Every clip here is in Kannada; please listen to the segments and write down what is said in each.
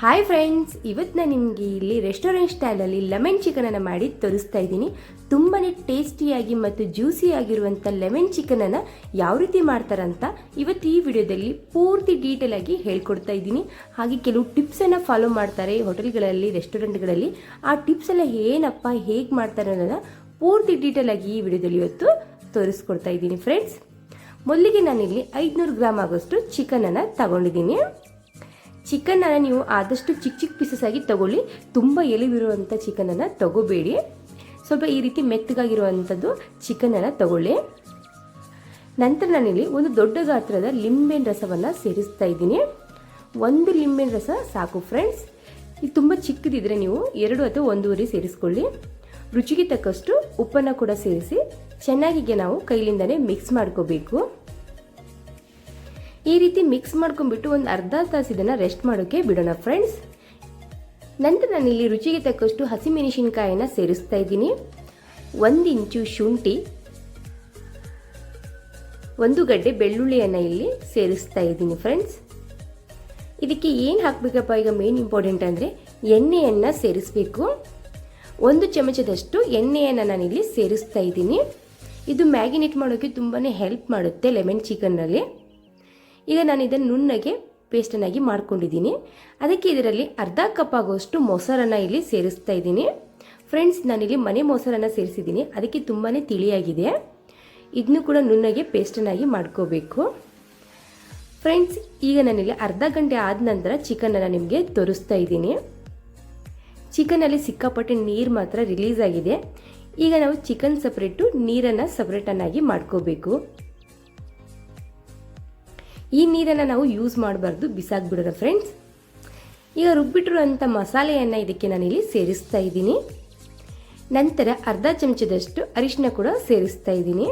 ಹಾಯ್ ಫ್ರೆಂಡ್ಸ್ ಇವತ್ತು ನಾನು ನಿಮಗೆ ಇಲ್ಲಿ ರೆಸ್ಟೋರೆಂಟ್ ಸ್ಟೈಲಲ್ಲಿ ಲೆಮನ್ ಚಿಕನನ್ನು ಮಾಡಿ ತೋರಿಸ್ತಾ ಇದ್ದೀನಿ. ತುಂಬಾ ಟೇಸ್ಟಿಯಾಗಿ ಮತ್ತು ಜ್ಯೂಸಿ ಆಗಿರುವಂಥ ಲೆಮನ್ ಚಿಕನನ್ನು ಯಾವ ರೀತಿ ಮಾಡ್ತಾರಂತ ಇವತ್ತು ಈ ವಿಡಿಯೋದಲ್ಲಿ ಪೂರ್ತಿ ಡೀಟೇಲ್ ಆಗಿ ಹೇಳ್ಕೊಡ್ತಾ ಇದ್ದೀನಿ. ಹಾಗೆ ಕೆಲವು ಟಿಪ್ಸನ್ನು ಫಾಲೋ ಮಾಡ್ತಾರೆ ಹೋಟೆಲ್ಗಳಲ್ಲಿ ರೆಸ್ಟೋರೆಂಟ್ಗಳಲ್ಲಿ ಆ ಟಿಪ್ಸ್ ಎಲ್ಲ ಏನಪ್ಪ, ಹೇಗೆ ಮಾಡ್ತಾರೆ ಅನ್ನೋದನ್ನು ಪೂರ್ತಿ ಡೀಟೇಲ್ ಆಗಿ ಈ ವಿಡಿಯೋದಲ್ಲಿ ಇವತ್ತು ತೋರಿಸ್ಕೊಡ್ತಾ ಇದ್ದೀನಿ ಫ್ರೆಂಡ್ಸ್ ಮೊದಲಿಗೆ ನಾನಿಲ್ಲಿ ಐದುನೂರು ಗ್ರಾಮ್ ಆಗೋಷ್ಟು ಚಿಕನನ್ನು ತಗೊಂಡಿದ್ದೀನಿ. ಚಿಕನನ್ನು ನೀವು ಆದಷ್ಟು ಚಿಕ್ಕ ಚಿಕ್ಕ ಪೀಸಸ್ ಆಗಿ ತಗೊಳ್ಳಿ. ತುಂಬ ಎಲಿವಿರುವಂಥ ಚಿಕನನ್ನು ತಗೋಬೇಡಿ. ಸ್ವಲ್ಪ ಈ ರೀತಿ ಮೆತ್ತಗಾಗಿರುವಂಥದ್ದು ಚಿಕನನ್ನು ತಗೊಳ್ಳಿ. ನಂತರ ನಾನಿಲ್ಲಿ ಒಂದು ದೊಡ್ಡ ಗಾತ್ರದ ಲಿಂಬೆನ ರಸವನ್ನು ಸೇರಿಸ್ತಾ ಇದ್ದೀನಿ. ಒಂದು ಲಿಂಬೆನ ರಸ ಸಾಕು ಫ್ರೆಂಡ್ಸ್ ಇದು ತುಂಬ ಚಿಕ್ಕದಿದ್ರೆ ನೀವು ಎರಡು ಅಥವಾ ಒಂದೂವರೆ ಸೇರಿಸ್ಕೊಳ್ಳಿ. ರುಚಿಗೆ ತಕ್ಕಷ್ಟು ಉಪ್ಪನ್ನು ಕೂಡ ಸೇರಿಸಿ ಚೆನ್ನಾಗಿಗೆ ನಾವು ಕೈಲಿಂದನೇ ಮಿಕ್ಸ್ ಮಾಡ್ಕೋಬೇಕು. ಈ ರೀತಿ ಮಿಕ್ಸ್ ಮಾಡ್ಕೊಂಡ್ಬಿಟ್ಟು ಒಂದು ಅರ್ಧ ತಾಸು ಇದನ್ನು ರೆಸ್ಟ್ ಮಾಡೋಕ್ಕೆ ಬಿಡೋಣ ಫ್ರೆಂಡ್ಸ್ ನಂತರ ನಾನಿಲ್ಲಿ ರುಚಿಗೆ ತಕ್ಕಷ್ಟು ಹಸಿಮೆಣಸಿನ್ಕಾಯಿನ ಸೇರಿಸ್ತಾ ಇದ್ದೀನಿ. ಒಂದು ಇಂಚು ಶುಂಠಿ, ಒಂದು ಗಡ್ಡೆ ಬೆಳ್ಳುಳ್ಳಿಯನ್ನು ಇಲ್ಲಿ ಸೇರಿಸ್ತಾ ಇದ್ದೀನಿ ಫ್ರೆಂಡ್ಸ್ ಇದಕ್ಕೆ ಏನು ಹಾಕಬೇಕಪ್ಪ ಈಗ ಮೇನ್ ಇಂಪಾರ್ಟೆಂಟ್ ಅಂದರೆ ಎಣ್ಣೆಯನ್ನು ಸೇರಿಸಬೇಕು. ಒಂದು ಚಮಚದಷ್ಟು ಎಣ್ಣೆಯನ್ನು ನಾನಿಲ್ಲಿ ಸೇರಿಸ್ತಾ ಇದ್ದೀನಿ. ಇದು ಮ್ಯಾಗಿನೇಟ್ ಮಾಡೋಕ್ಕೆ ತುಂಬಾ ಹೆಲ್ಪ್ ಮಾಡುತ್ತೆ ಲೆಮನ್ ಚಿಕನ್ನಲ್ಲಿ ಈಗ ನಾನು ಇದನ್ನು ನುಣ್ಣಗೆ ಪೇಸ್ಟನ್ನಾಗಿ ಮಾಡ್ಕೊಂಡಿದ್ದೀನಿ. ಅದಕ್ಕೆ ಇದರಲ್ಲಿ ಅರ್ಧ ಕಪ್ ಆಗೋಷ್ಟು ಮೊಸರನ್ನು ಇಲ್ಲಿ ಸೇರಿಸ್ತಾ ಇದ್ದೀನಿ. ಫ್ರೆಂಡ್ಸ್ ನಾನಿಲ್ಲಿ ಮನೆ ಮೊಸರನ್ನು ಸೇರಿಸಿದ್ದೀನಿ. ಅದಕ್ಕೆ ತುಂಬಾ ತಿಳಿಯಾಗಿದೆ. ಇದನ್ನು ಕೂಡ ನುಣ್ಣಗೆ ಪೇಸ್ಟನ್ನಾಗಿ ಮಾಡ್ಕೋಬೇಕು. ಫ್ರೆಂಡ್ಸ್ ಈಗ ನಾನಿಲ್ಲಿ ಅರ್ಧ ಗಂಟೆ ಆದ ನಂತರ ಚಿಕನನ್ನು ನಿಮಗೆ ತೋರಿಸ್ತಾ ಇದ್ದೀನಿ. ಚಿಕನಲ್ಲಿ ಸಿಕ್ಕಾಪಟ್ಟೆ ನೀರು ಮಾತ್ರ ರಿಲೀಸ್ ಆಗಿದೆ. ಈಗ ನಾವು ಚಿಕನ್ ಸಪ್ರೇಟು ನೀರನ್ನು ಸಪ್ರೇಟನ್ನಾಗಿ ಮಾಡ್ಕೋಬೇಕು. ಈ ನೀರನ್ನು ನಾವು ಯೂಸ್ ಮಾಡಬಾರ್ದು, ಬಿಸಾಕ್ಬಿಡೋಣ ಫ್ರೆಂಡ್ಸ್ ಈಗ ರುಬ್ಬಿಟ್ಟಿರುವಂಥ ಮಸಾಲೆಯನ್ನು ಇದಕ್ಕೆ ನಾನಿಲ್ಲಿ ಸೇರಿಸ್ತಾ ಇದ್ದೀನಿ. ನಂತರ ಅರ್ಧ ಚಮಚದಷ್ಟು ಅರಿಶಿನ ಕೂಡ ಸೇರಿಸ್ತಾ ಇದ್ದೀನಿ.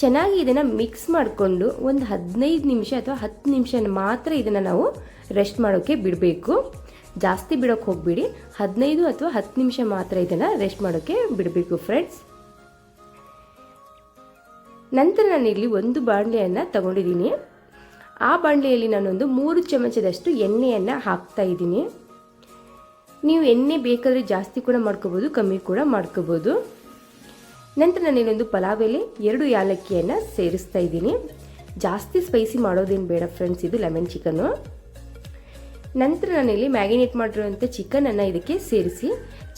ಚೆನ್ನಾಗಿ ಇದನ್ನು ಮಿಕ್ಸ್ ಮಾಡಿಕೊಂಡು ಒಂದು ಹದಿನೈದು ನಿಮಿಷ ಅಥವಾ ಹತ್ತು ನಿಮಿಷ ಮಾತ್ರ ಇದನ್ನು ನಾವು ರೆಸ್ಟ್ ಮಾಡೋಕ್ಕೆ ಬಿಡಬೇಕು. ಜಾಸ್ತಿ ಬಿಡೋಕ್ಕೆ ಹೋಗಬೇಡಿ. ಹದಿನೈದು ಅಥವಾ ಹತ್ತು ನಿಮಿಷ ಮಾತ್ರ ಇದನ್ನು ರೆಸ್ಟ್ ಮಾಡೋಕ್ಕೆ ಬಿಡಬೇಕು ಫ್ರೆಂಡ್ಸ್ ನಂತರ ನಾನಿಲ್ಲಿ ಒಂದು ಬಾಣಲೆಯನ್ನು ತಗೊಂಡಿದ್ದೀನಿ. ಆ ಬಾಣಲೆಯಲ್ಲಿ ನಾನೊಂದು ಮೂರು ಚಮಚದಷ್ಟು ಎಣ್ಣೆಯನ್ನು ಹಾಕ್ತಾ ಇದ್ದೀನಿ. ನೀವು ಎಣ್ಣೆ ಬೇಕಾದರೆ ಜಾಸ್ತಿ ಕೂಡ ಮಾಡ್ಕೋಬೋದು, ಕಮ್ಮಿ ಕೂಡ ಮಾಡ್ಕೋಬೋದು. ನಂತರ ನಾನು ನಾನೇನೊಂದು ಪಲಾವ್ ಎಲೆ, ಎರಡು ಯಾಲಕ್ಕಿಯನ್ನು ಸೇರಿಸ್ತಾ ಇದ್ದೀನಿ. ಜಾಸ್ತಿ ಸ್ಪೈಸಿ ಮಾಡೋದೇನು ಬೇಡ ಫ್ರೆಂಡ್ಸ್ ಇದು ಲೆಮನ್ ಚಿಕನ್ನು ನಂತರ ನಾನಿಲ್ಲಿ ಮ್ಯಾಗಿನೇಟ್ ಮಾಡಿರುವಂಥ ಚಿಕನನ್ನು ಇದಕ್ಕೆ ಸೇರಿಸಿ,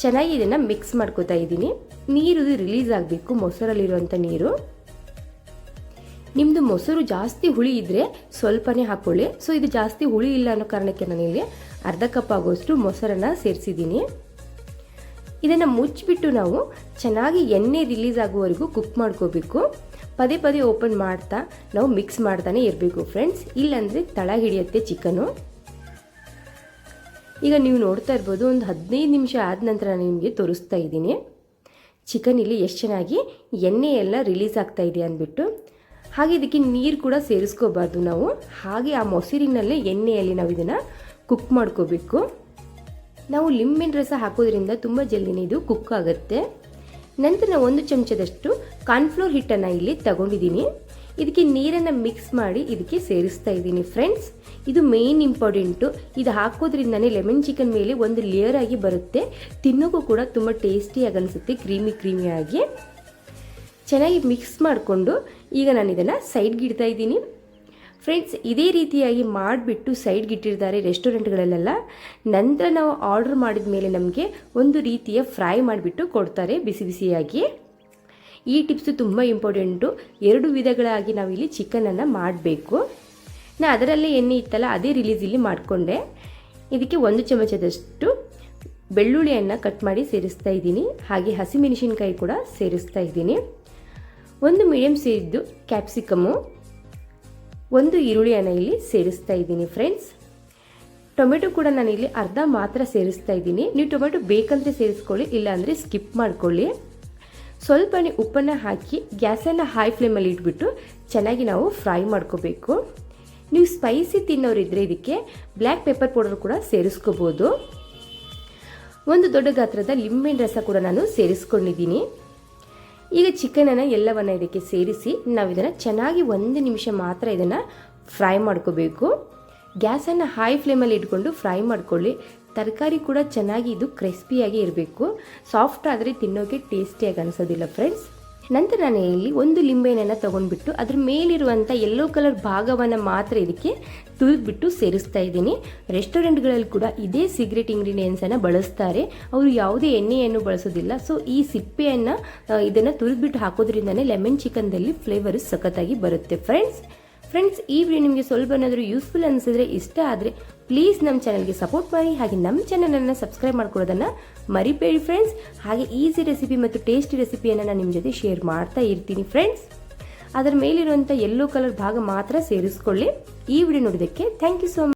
ಚೆನ್ನಾಗಿ ಇದನ್ನು ಮಿಕ್ಸ್ ಮಾಡ್ಕೋತಾ ಇದ್ದೀನಿ. ನೀರು ರಿಲೀಸ್ ಆಗಬೇಕು ಮೊಸರಲ್ಲಿರುವಂಥ ನೀರು. ನಿಮ್ಮದು ಮೊಸರು ಜಾಸ್ತಿ ಹುಳಿ ಇದ್ದರೆ ಸ್ವಲ್ಪನೇ ಹಾಕ್ಕೊಳ್ಳಿ ಸೊ ಇದು ಜಾಸ್ತಿ ಹುಳಿ ಇಲ್ಲ ಅನ್ನೋ ಕಾರಣಕ್ಕೆ ನಾನಿಲ್ಲಿ ಅರ್ಧ ಕಪ್ ಆಗೋಷ್ಟು ಮೊಸರನ್ನು ಸೇರಿಸಿದ್ದೀನಿ. ಇದನ್ನು ಮುಚ್ಚಿಬಿಟ್ಟು ನಾವು ಚೆನ್ನಾಗಿ ಎಣ್ಣೆ ರಿಲೀಸ್ ಆಗುವವರೆಗೂ ಕುಕ್ ಮಾಡ್ಕೋಬೇಕು. ಪದೇ ಪದೇ ಓಪನ್ ಮಾಡ್ತಾ ನಾವು ಮಿಕ್ಸ್ ಮಾಡ್ತಾನೆ ಇರಬೇಕು ಫ್ರೆಂಡ್ಸ್ ಇಲ್ಲಾಂದರೆ ತಳ ಹಿಡಿಯುತ್ತೆ ಚಿಕನು ಈಗ ನೀವು ನೋಡ್ತಾ ಇರ್ಬೋದು, ಒಂದು ಹದಿನೈದು ನಿಮಿಷ ಆದ ನಂತರ ನಾನು ನಿಮಗೆ ತೋರಿಸ್ತಾ ಇದ್ದೀನಿ. ಚಿಕನ್ ಇಲ್ಲಿ ಎಷ್ಟು ಚೆನ್ನಾಗಿ ಎಣ್ಣೆ ಎಲ್ಲ ರಿಲೀಸ್ ಆಗ್ತಾ ಇದೆ ಅಂದ್ಬಿಟ್ಟು. ಹಾಗೆ ಇದಕ್ಕೆ ನೀರು ಕೂಡ ಸೇರಿಸ್ಕೋಬಾರ್ದು ನಾವು. ಹಾಗೆ ಆ ಮೊಸರಿನಲ್ಲೇ ಎಣ್ಣೆಯಲ್ಲಿ ನಾವು ಇದನ್ನು ಕುಕ್ ಮಾಡ್ಕೋಬೇಕು. ನಾವು ಲಿಂಬೆನ್ ರಸ ಹಾಕೋದ್ರಿಂದ ತುಂಬ ಜಲ್ದಿನೇ ಇದು ಕುಕ್ ಆಗುತ್ತೆ. ನಂತರ ಒಂದು ಚಮಚದಷ್ಟು ಕಾರ್ನ್ಫ್ಲೋರ್ ಹಿಟ್ಟನ್ನು ಇಲ್ಲಿ ತಗೊಂಡಿದ್ದೀನಿ. ಇದಕ್ಕೆ ನೀರನ್ನು ಮಿಕ್ಸ್ ಮಾಡಿ ಇದಕ್ಕೆ ಸೇರಿಸ್ತಾ ಇದ್ದೀನಿ ಫ್ರೆಂಡ್ಸ್ ಇದು ಮೇಯ್ನ್ ಇಂಪಾರ್ಟೆಂಟು ಇದು ಹಾಕೋದ್ರಿಂದನೇ ಲೆಮನ್ ಚಿಕನ್ ಮೇಲೆ ಒಂದು ಲೇಯರ್ ಆಗಿ ಬರುತ್ತೆ. ತಿನ್ನೋಕ್ಕೂ ಕೂಡ ತುಂಬ ಟೇಸ್ಟಿಯಾಗಿ ಅನಿಸುತ್ತೆ ಕ್ರೀಮಿ ಕ್ರೀಮಿಯಾಗಿ ಚೆನ್ನಾಗಿ ಮಿಕ್ಸ್ ಮಾಡಿಕೊಂಡು ಈಗ ನಾನು ಇದನ್ನು ಸೈಡ್ಗೆ ಇಡ್ತಾ ಇದ್ದೀನಿ. ಫ್ರೆಂಡ್ಸ್ ಇದೇ ರೀತಿಯಾಗಿ ಮಾಡಿಬಿಟ್ಟು ಸೈಡ್ಗೆ ಇಟ್ಟಿರ್ತಾರೆ ರೆಸ್ಟೋರೆಂಟ್ಗಳಲ್ಲೆಲ್ಲ ನಂತರ ನಾವು ಆರ್ಡ್ರ್ ಮಾಡಿದ ಮೇಲೆ ನಮಗೆ ಒಂದು ರೀತಿಯ ಫ್ರೈ ಮಾಡಿಬಿಟ್ಟು ಕೊಡ್ತಾರೆ ಬಿಸಿ ಬಿಸಿಯಾಗಿ. ಈ ಟಿಪ್ಸು ತುಂಬ ಇಂಪಾರ್ಟೆಂಟು ಎರಡು ವಿಧಗಳಾಗಿ ನಾವಿಲ್ಲಿ ಚಿಕನನ್ನು ಮಾಡಬೇಕು. ನಾ ಅದರಲ್ಲೇ ಎಣ್ಣೆ ಇತ್ತಲ್ಲ, ಅದೇ ರಿಲೀಸ್ ಇಲ್ಲಿ ಮಾಡಿಕೊಂಡೆ. ಇದಕ್ಕೆ ಒಂದು ಚಮಚದಷ್ಟು ಬೆಳ್ಳುಳ್ಳಿಯನ್ನು ಕಟ್ ಮಾಡಿ ಸೇರಿಸ್ತಾ ಇದ್ದೀನಿ. ಹಾಗೆ ಹಸಿಮೆಣಸಿನ್ಕಾಯಿ ಕೂಡ ಸೇರಿಸ್ತಾ ಇದ್ದೀನಿ. ಒಂದು ಮೀಡಿಯಮ್ ಸೇರಿದ್ದು ಕ್ಯಾಪ್ಸಿಕಮ್ಮು ಒಂದು ಈರುಳ್ಳಿಯನ್ನು ಇಲ್ಲಿ ಸೇರಿಸ್ತಾ ಇದ್ದೀನಿ ಫ್ರೆಂಡ್ಸ್ ಟೊಮೆಟೊ ಕೂಡ ನಾನು ಇಲ್ಲಿ ಅರ್ಧ ಮಾತ್ರ ಸೇರಿಸ್ತಾ ಇದ್ದೀನಿ. ನೀವು ಟೊಮೆಟೊ ಬೇಕಂತ ಸೇರಿಸ್ಕೊಳ್ಳಿ, ಇಲ್ಲಾಂದರೆ ಸ್ಕಿಪ್ ಮಾಡಿಕೊಳ್ಳಿ. ಸ್ವಲ್ಪನೇ ಉಪ್ಪನ್ನು ಹಾಕಿ, ಗ್ಯಾಸನ್ನು ಹೈ ಫ್ಲೇಮಲ್ಲಿ ಇಟ್ಬಿಟ್ಟು ಚೆನ್ನಾಗಿ ನಾವು ಫ್ರೈ ಮಾಡ್ಕೋಬೇಕು. ನೀವು ಸ್ಪೈಸಿ ತಿನ್ನೋರಿದ್ದರೆ ಇದಕ್ಕೆ ಬ್ಲ್ಯಾಕ್ ಪೆಪ್ಪರ್ ಪೌಡರ್ ಕೂಡ ಸೇರಿಸ್ಕೋಬೋದು. ಒಂದು ದೊಡ್ಡ ಗಾತ್ರದ ಲಿಂಬೆ ರಸ ಕೂಡ ನಾನು ಸೇರಿಸ್ಕೊಂಡಿದ್ದೀನಿ. ಈಗ ಚಿಕನನ್ನು ಎಲ್ಲವನ್ನು ಇದಕ್ಕೆ ಸೇರಿಸಿ ನಾವು ಇದನ್ನು ಚೆನ್ನಾಗಿ ಒಂದು ನಿಮಿಷ ಮಾತ್ರ ಇದನ್ನು ಫ್ರೈ ಮಾಡ್ಕೋಬೇಕು. ಗ್ಯಾಸನ್ನು ಹೈ ಫ್ಲೇಮಲ್ಲಿ ಇಟ್ಕೊಂಡು ಫ್ರೈ ಮಾಡ್ಕೊಳ್ಳಿ. ತರಕಾರಿ ಕೂಡ ಚೆನ್ನಾಗಿ ಇದು ಕ್ರಿಸ್ಪಿಯಾಗಿ ಇರಬೇಕು. ಸಾಫ್ಟ್ ಆದರೆ ತಿನ್ನೋಕೆ ಟೇಸ್ಟಿಯಾಗಿ ಅನಿಸೋದಿಲ್ಲ ಫ್ರೆಂಡ್ಸ್ ನಂತರ ನಾನು ಇಲ್ಲಿ ಒಂದು ಲಿಂಬೆಹಣ್ಣನ್ನು ತೊಗೊಂಡ್ಬಿಟ್ಟು ಅದ್ರ ಮೇಲಿರುವಂಥ ಯೆಲ್ಲೋ ಕಲರ್ ಭಾಗವನ್ನು ಮಾತ್ರ ಇದಕ್ಕೆ ತುರಿದ್ಬಿಟ್ಟು ಸೇರಿಸ್ತಾ ಇದ್ದೀನಿ. ರೆಸ್ಟೋರೆಂಟ್ಗಳಲ್ಲಿ ಕೂಡ ಇದೇ ಸಿಗ್ರೆಟ್ ಇಂಗ್ರೀಡಿಯೆಂಟ್ಸನ್ನು ಬಳಸ್ತಾರೆ. ಅವರು ಯಾವುದೇ ಎಣ್ಣೆಯನ್ನು ಬಳಸೋದಿಲ್ಲ. ಸೊ ಈ ಸಿಪ್ಪೆಯನ್ನು ಇದನ್ನು ತುರಿದ್ಬಿಟ್ಟು ಹಾಕೋದ್ರಿಂದನೇ ಲೆಮನ್ ಚಿಕನ್ದಲ್ಲಿ ಫ್ಲೇವರು ಸಖತ್ತಾಗಿ ಬರುತ್ತೆ. ಫ್ರೆಂಡ್ಸ್ ಫ್ರೆಂಡ್ಸ್ ಈ ವಿಡಿಯೋ ನಿಮಗೆ ಸ್ವಲ್ಪ ಏನಾದರೂ ಯೂಸ್ಫುಲ್ ಅನಿಸಿದ್ರೆ ಇಷ್ಟ ಆದರೆ ಪ್ಲೀಸ್ ನಮ್ಮ ಚಾನಲ್ಗೆ ಸಪೋರ್ಟ್ ಮಾಡಿ, ಹಾಗೆ ನಮ್ಮ ಚಾನಲನ್ನು ಸಬ್ಸ್ಕ್ರೈಬ್ ಮಾಡ್ಕೊಳ್ಳೋದನ್ನು ಮರಿಬೇಡಿ ಫ್ರೆಂಡ್ಸ್ ಹಾಗೆ ಈಸಿ ರೆಸಿಪಿ ಮತ್ತು ಟೇಸ್ಟಿ ರೆಸಿಪಿಯನ್ನು ನಾನು ನಿಮ್ಮ ಜೊತೆ ಶೇರ್ ಮಾಡ್ತಾ ಇರ್ತೀನಿ ಫ್ರೆಂಡ್ಸ್ ಅದರ ಮೇಲಿರುವಂಥ ಯೆಲ್ಲೋ ಕಲರ್ ಭಾಗ ಮಾತ್ರ ಸೇರಿಸ್ಕೊಳ್ಳಿ. ಈ ವಿಡಿಯೋ ನೋಡೋದಕ್ಕೆ ಥ್ಯಾಂಕ್ ಯು ಸೊ ಮಚ್